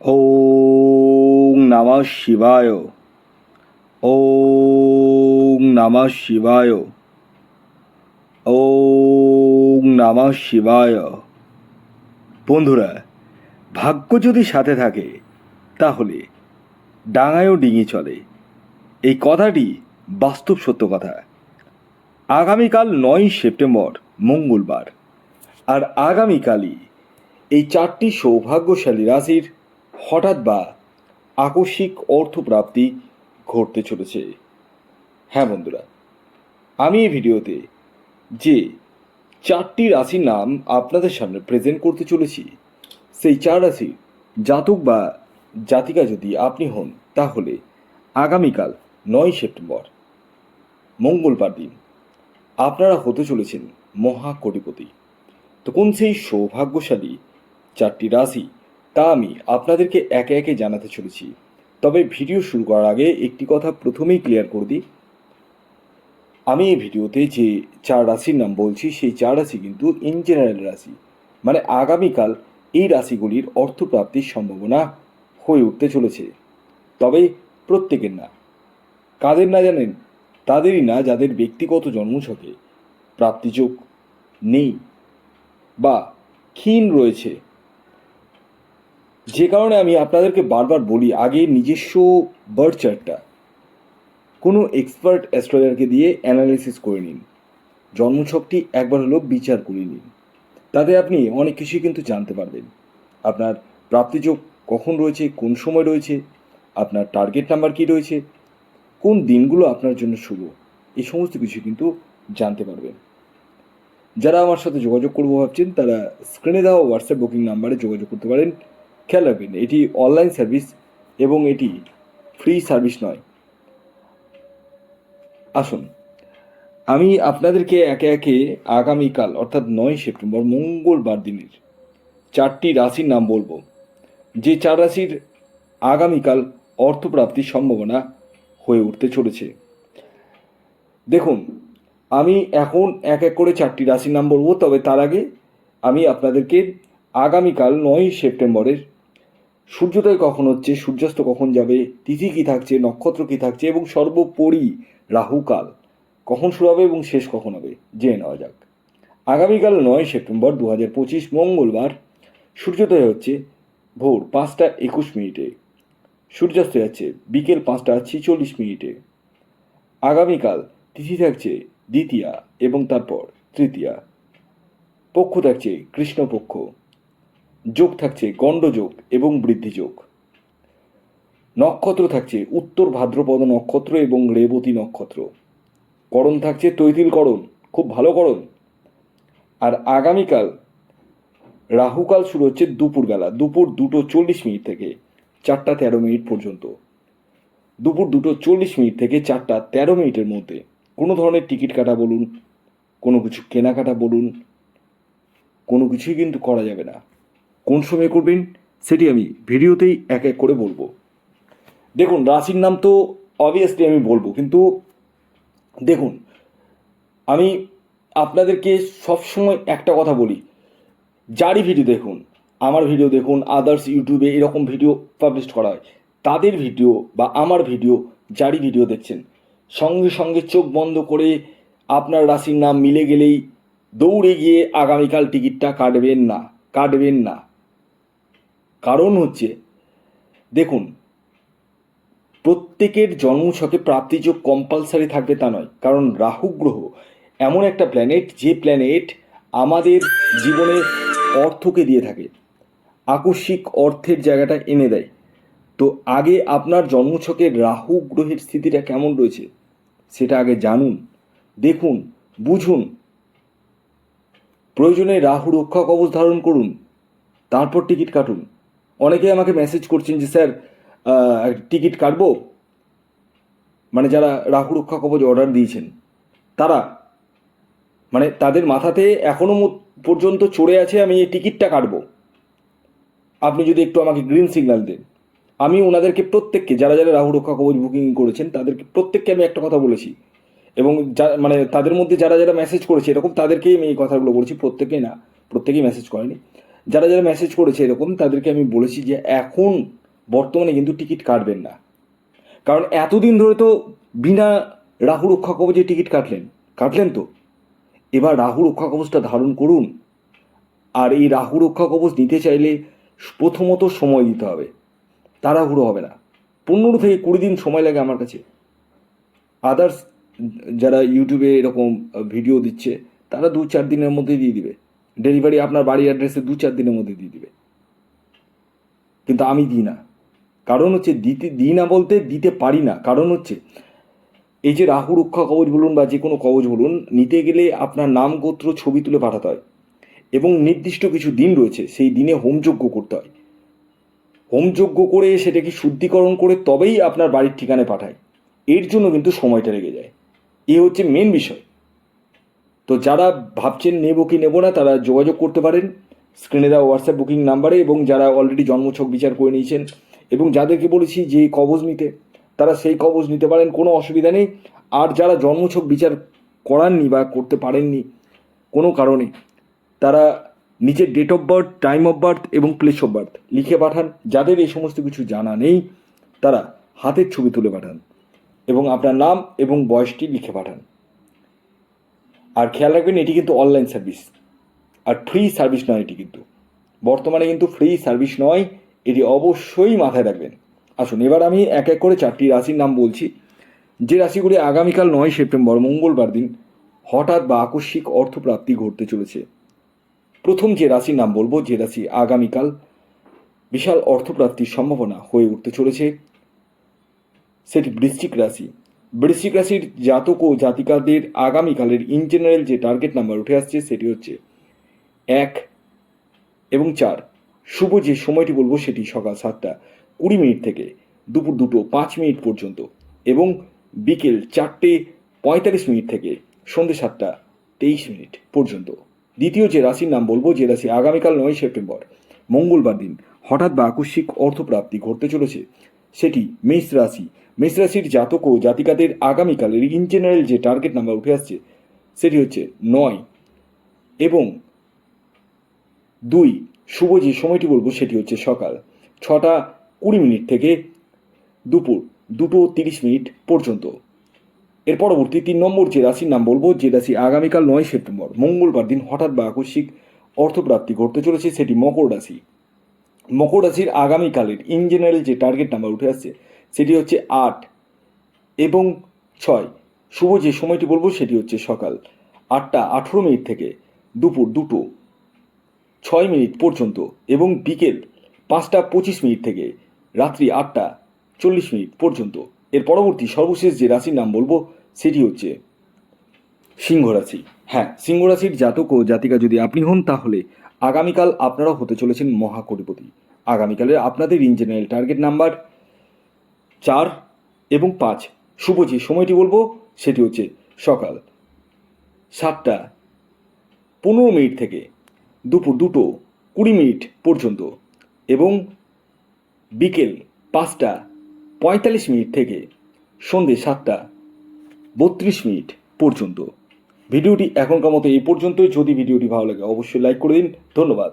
ওং নমঃ শিবায়। ওং নমঃ শিবায়। ওং নমঃ শিবায়। বন্ধুরা, ভাগ্য যদি সাথে থাকে, তাহলে ডাঙায়ও ডিঙি চলে। এই কথাটি বাস্তব সত্য কথা। আগামীকাল নয় সেপ্টেম্বর, মঙ্গলবার। আর আগামীকালই এই চারটি সৌভাগ্যশালী রাশির হঠাৎ বা আকস্মিক অর্থপ্রাপ্তি ঘটতে চলেছে। হ্যাঁ বন্ধুরা, আমি এই ভিডিওতে যে চারটি রাশির নাম আপনাদের সামনে প্রেজেন্ট করতে চলেছি, সেই চার রাশির জাতক বা জাতিকা যদি আপনি হন, তাহলে আগামীকাল নয় সেপ্টেম্বর, মঙ্গলবার দিন আপনারা হতে চলেছেন মহা কোটিপতি তো কোন সেই সৌভাগ্যশালী চারটি রাশি তা আমি আপনাদেরকে একে একে জানাতে চলেছি। তবে ভিডিও শুরু করার আগে একটি কথা প্রথমেই ক্লিয়ার করে দিই। আমি এই ভিডিওতে যে চার রাশির নাম বলছি, সেই চার রাশি কিন্তু ইন জেনারেল রাশি। মানে আগামীকাল এই রাশিগুলির অর্থপ্রাপ্তির সম্ভাবনা হয়ে উঠতে চলেছে। তবে প্রত্যেকের না। কাদের না জানেন? তাদেরই না যাদের ব্যক্তিগত জন্মছকে প্রাপ্তিযোগ নেই বা ক্ষীণ রয়েছে। যে কারণে আমি আপনাদেরকে বারবার বলি, আগে নিজস্ব বার্থ চার্টটা কোনো এক্সপার্ট অ্যাস্ট্রোলজারকে দিয়ে অ্যানালিসিস করে নিন। জন্মছকটি একবার হলেও বিচার করে নিন। তাতে আপনি অনেক কিছুই কিন্তু জানতে পারবেন। আপনার প্রাপ্তিযোগ কখন রয়েছে, কোন সময় রয়েছে, আপনার টার্গেট নাম্বার কী রয়েছে, কোন দিনগুলো আপনার জন্য শুভ, এই সমস্ত কিছু কিন্তু জানতে পারবেন। যারা আমার সাথে যোগাযোগ করব ভাবছেন, তারা স্ক্রিনে দেওয়া হোয়াটসঅ্যাপ বুকিং নাম্বারে যোগাযোগ করতে পারেন। খেয়াল রাখবেন এটি অনলাইন সার্ভিস এবং এটি ফ্রি সার্ভিস নয়। আসুন, আমি আপনাদেরকে একে একে আগামীকাল, অর্থাৎ নয় সেপ্টেম্বর, মঙ্গলবার দিনের চারটি রাশির নাম বলব। যে চার রাশির আগামীকাল অর্থপ্রাপ্তির সম্ভাবনা হয়ে উঠতে চলেছে। দেখুন, আমি এখন এক এক করে চারটি রাশির নাম বলব, তবে তার আগে আমি আপনাদেরকে আগামীকাল নয় সেপ্টেম্বরের সূর্যোদয় কখন হচ্ছে, সূর্যাস্ত কখন যাবে, তিথি কী থাকছে, নক্ষত্র কী থাকছে এবং সর্বোপরি রাহুকাল কখন শুরু হবে এবং শেষ কখন হবে, জেনে নেওয়া যাক। আগামীকাল নয় সেপ্টেম্বর দু হাজার পঁচিশ, মঙ্গলবার, সূর্যোদয় হচ্ছে ভোর পাঁচটা একুশ মিনিটে, সূর্যাস্ত যাচ্ছে বিকেল পাঁচটা ছিচল্লিশ মিনিটে, আগামীকাল তিথি থাকছে দ্বিতীয়া এবং তারপর তৃতীয়া, পক্ষ থাকছে কৃষ্ণপক্ষ। যোগ থাকছে গণ্ডযোগ এবং বৃদ্ধিযোগ। নক্ষত্র থাকছে উত্তর ভাদ্রপদ নক্ষত্র এবং রেবতী নক্ষত্র। করণ থাকছে তৈতিল করণ, খুব ভালো করণ। আর আগামীকাল রাহুকাল শুরু হচ্ছে দুপুরবেলা দুপুর দুটো চল্লিশ মিনিট থেকে চারটা তেরো মিনিট পর্যন্ত। দুপুর দুটো চল্লিশ মিনিট থেকে চারটা তেরো মিনিটের মধ্যে কোনো ধরনের টিকিট কাটা বলুন, কোনো কিছু কেনাকাটা বলুন, কোনো কিছুই কিন্তু করা যাবে না। কোন সময় করবেন সেটি আমি ভিডিওতেই এক এক করে বলব। দেখুন, রাশির নাম তো অবভিয়াসলি আমি বলব, কিন্তু দেখুন, আমি আপনাদেরকে সবসময় একটা কথা বলি। যারই ভিডিও দেখুন, আমার ভিডিও দেখুন আদার্স ইউটিউবে এরকম ভিডিও পাবলিশ করা হয়। তাদের ভিডিও বা আমার ভিডিও যারই ভিডিও দেখছেন, সঙ্গে সঙ্গে চোখ বন্ধ করে আপনার রাশির নাম মিলে গেলেই দৌড়ে গিয়ে আগামীকাল টিকিটটা কাটবেন না কাটবেন না। কারণ হচ্ছে, দেখুন, প্রত্যেকের জন্মছকে প্রাপ্তিযোগ কম্পালসারি থাকবে তা নয়। কারণ রাহু গ্রহ এমন একটা প্ল্যানেট যে প্ল্যানেট আমাদের জীবনে অর্থকে দিয়ে থাকে, আকস্মিক অর্থের জায়গাটা এনে দেয়। তো আগে আপনার জন্মছকের রাহু গ্রহের স্থিতিটা কেমন রয়েছে, সেটা আগে জানুন, দেখুন, বুঝুন। প্রয়োজনে রাহু রক্ষা কবচ ধারণ করুন, তারপর টিকিট কাটুন। অনেকে আমাকে মেসেজ করছেন যে, স্যার টিকিট কাটবো? মানে যারা রাহু রক্ষা কবচ অর্ডার দিয়েছেন, তারা মানে তাদের মাথাতে এখনও পর্যন্ত চড়ে আছে আমি এই টিকিটটা কাটবো। আপনি যদি একটু আমাকে গ্রিন সিগন্যাল দেন। আমি ওনাদেরকে প্রত্যেককে, যারা যারা রাহু রক্ষা কবচ বুকিং করেছেন, তাদেরকে প্রত্যেককে আমি একটা কথা বলেছি। এবং যা মানে তাদের মধ্যে যারা যারা মেসেজ করেছে, এরকম তাদেরকেই আমি এই কথাগুলো বলছি, প্রত্যেকেই না, প্রত্যেকেই মেসেজ করেনি। যারা যারা মেসেজ করেছে এরকম, তাদেরকে আমি বলেছি যে এখন বর্তমানে কিন্তু টিকিট কাটবেন না। কারণ এতদিন ধরে তো বিনা রাহু রক্ষা কবচে টিকিট কাটলেন। কাটলেন তো। এবার রাহু রক্ষা কবচটা ধারণ করুন। আর এই রাহু রক্ষা কবচ নিতে চাইলে প্রথমত সময় দিতে হবে। তাড়াহুড়ো হবে না। পনেরো থেকে কুড়ি দিন সময় লাগে আমার কাছে। আদার্স যারা ইউটিউবে এরকম ভিডিও দিচ্ছে, তারা দু চার দিনের মধ্যে দিয়ে দিবে। ডেলিভারি আপনার বাড়ি অ্যাড্রেসে দু চার দিনের মধ্যে দিয়ে দিবে। কিন্তু আমি দিই না। কারণ হচ্ছে দিতে, দিই না বলতে দিতে পারি না। কারণ হচ্ছে এই যে রাহু রক্ষা কবচ বলুন বা যে কোনো কবচ বলুন, নিতে গেলে আপনার নাম, গোত্র, ছবি তুলে পাঠাতে হয়। এবং নির্দিষ্ট কিছু দিন রয়েছে, সেই দিনে হোমযজ্ঞ করতে হয়। হোমযজ্ঞ করে সেটাকে শুদ্ধিকরণ করে তবেই আপনার বাড়ির ঠিকানায় পাঠায়। এর জন্য কিন্তু সময়টা লেগে যায়। এ হচ্ছে মেন বিষয়। তো যারা ভাবছেন নেব কি নেব না, তারা যোগাযোগ করতে পারেন। স্ক্রিনে দেওয়া হোয়াটসঅ্যাপ বুকিং নাম্বারে এবং যারা অলরেডি জন্মছক বিচার করে নিয়েছেন এবং যাদেরকে বলেছি যে কবজ নিতে, তারা সেই কবজ নিতে পারেন, কোনো অসুবিধা নেই। আর যারা জন্মছক বিচার করাননি বা করতে পারেননি, কোনো কারণে, তারা নিচের date of birth time of birth এবং প্লেস অফ বার্থ লিখে পাঠান। যাদের এই সমস্ত কিছু জানা নেই, তারা হাতের ছবি তুলে পাঠান এবং আপনার নাম এবং বয়সটি লিখে পাঠান। আর খেয়াল রাখবেন এটি কিন্তু অনলাইন সার্ভিস আর ফ্রি সার্ভিস নয় এটি কিন্তু। বর্তমানে কিন্তু ফ্রি সার্ভিস নয়, এটি অবশ্যই মাথায় রাখবেন। আসুন, এবার আমি এক এক করে চারটি রাশির নাম বলছি। যে রাশিগুলি আগামীকাল নয় সেপ্টেম্বর, মঙ্গলবার দিন হঠাৎ বা আকস্মিক অর্থপ্রাপ্তি ঘটতে চলেছে। প্রথম যে রাশির নাম বলব, যে রাশি আগামীকাল বিশাল অর্থপ্রাপ্তির সম্ভাবনা হয়ে উঠতে চলেছে, সেটি বৃশ্চিক রাশি। বৃশ্চিক রাশির জাতক ও জাতিকাদের আগামীকালের ইন জেনারেল যে টার্গেট নাম্বার উঠে আসছে সেটি হচ্ছে এক এবং চার। শুভ যে সময়টি বলব সেটি সকাল সাতটা কুড়ি মিনিট থেকে দুপুর দুটো পাঁচ মিনিট পর্যন্ত এবং বিকেল চারটে পঁয়তাল্লিশ মিনিট থেকে সন্ধ্যে সাতটা তেইশ মিনিট পর্যন্ত। দ্বিতীয় যে রাশির নাম বলব, যে রাশি আগামীকাল নয় সেপ্টেম্বর, মঙ্গলবার দিন হঠাৎ বা আকস্মিক অর্থপ্রাপ্তি ঘটতে চলেছে, সেটি মেষ রাশি মেষ রাশির জাতক ও জাতিকাদের আগামীকালের ইন জেনারেল যে টার্গেট নাম্বার উঠে আসছে, সেটি হচ্ছে নয় এবং দুই শুভ যে সময়টি বলব, সেটি হচ্ছে সকাল ছটা কুড়ি মিনিট থেকে দুপুর দুটো তিরিশ মিনিট পর্যন্ত। এর পরবর্তী তিন নম্বর যে রাশির নাম বলব, যে রাশি আগামীকাল নয় সেপ্টেম্বর, মঙ্গলবার দিন হঠাৎ বা আকস্মিক অর্থপ্রাপ্তি ঘটতে চলেছে, সেটি মকর রাশি। মকর রাশির আগামীকালের ইন জেনারেল যে টার্গেট নাম্বার উঠে আসছে সেটি হচ্ছে আট এবং ছয়। শুভ যে সময়টি বলব, সেটি হচ্ছে সকাল আটটা আঠেরো মিনিট থেকে দুপুর দুটো, ছয় মিনিট পর্যন্ত এবং বিকেল পাঁচটা পঁচিশ মিনিট থেকে রাত্রি আটটা চল্লিশ মিনিট পর্যন্ত। এর পরবর্তী সর্বশেষ যে রাশির নাম বলব, সেটি হচ্ছে সিংহ রাশি। হ্যাঁ সিংহ রাশির জাতক ও জাতিকা যদি আপনি হন, তাহলে আগামীকাল আপনারাও হতে চলেছেন মহাকোটিপতি। আগামীকালের আপনাদের ইন জেনারেল টার্গেট নাম্বার চার এবং পাঁচ। শুভ যে সময়টি বলব, সেটি হচ্ছে সকাল সাতটা পনেরো মিনিট থেকে দুপুর দুটো কুড়ি মিনিট পর্যন্ত এবং বিকেল পাঁচটা পঁয়তাল্লিশ মিনিট থেকে সন্ধে সাতটা বত্রিশ মিনিট পর্যন্ত। ভিডিওটি এখনকার মতো এই পর্যন্তই। যদি ভিডিওটি ভালো লাগে, অবশ্যই লাইক করে দিন। ধন্যবাদ।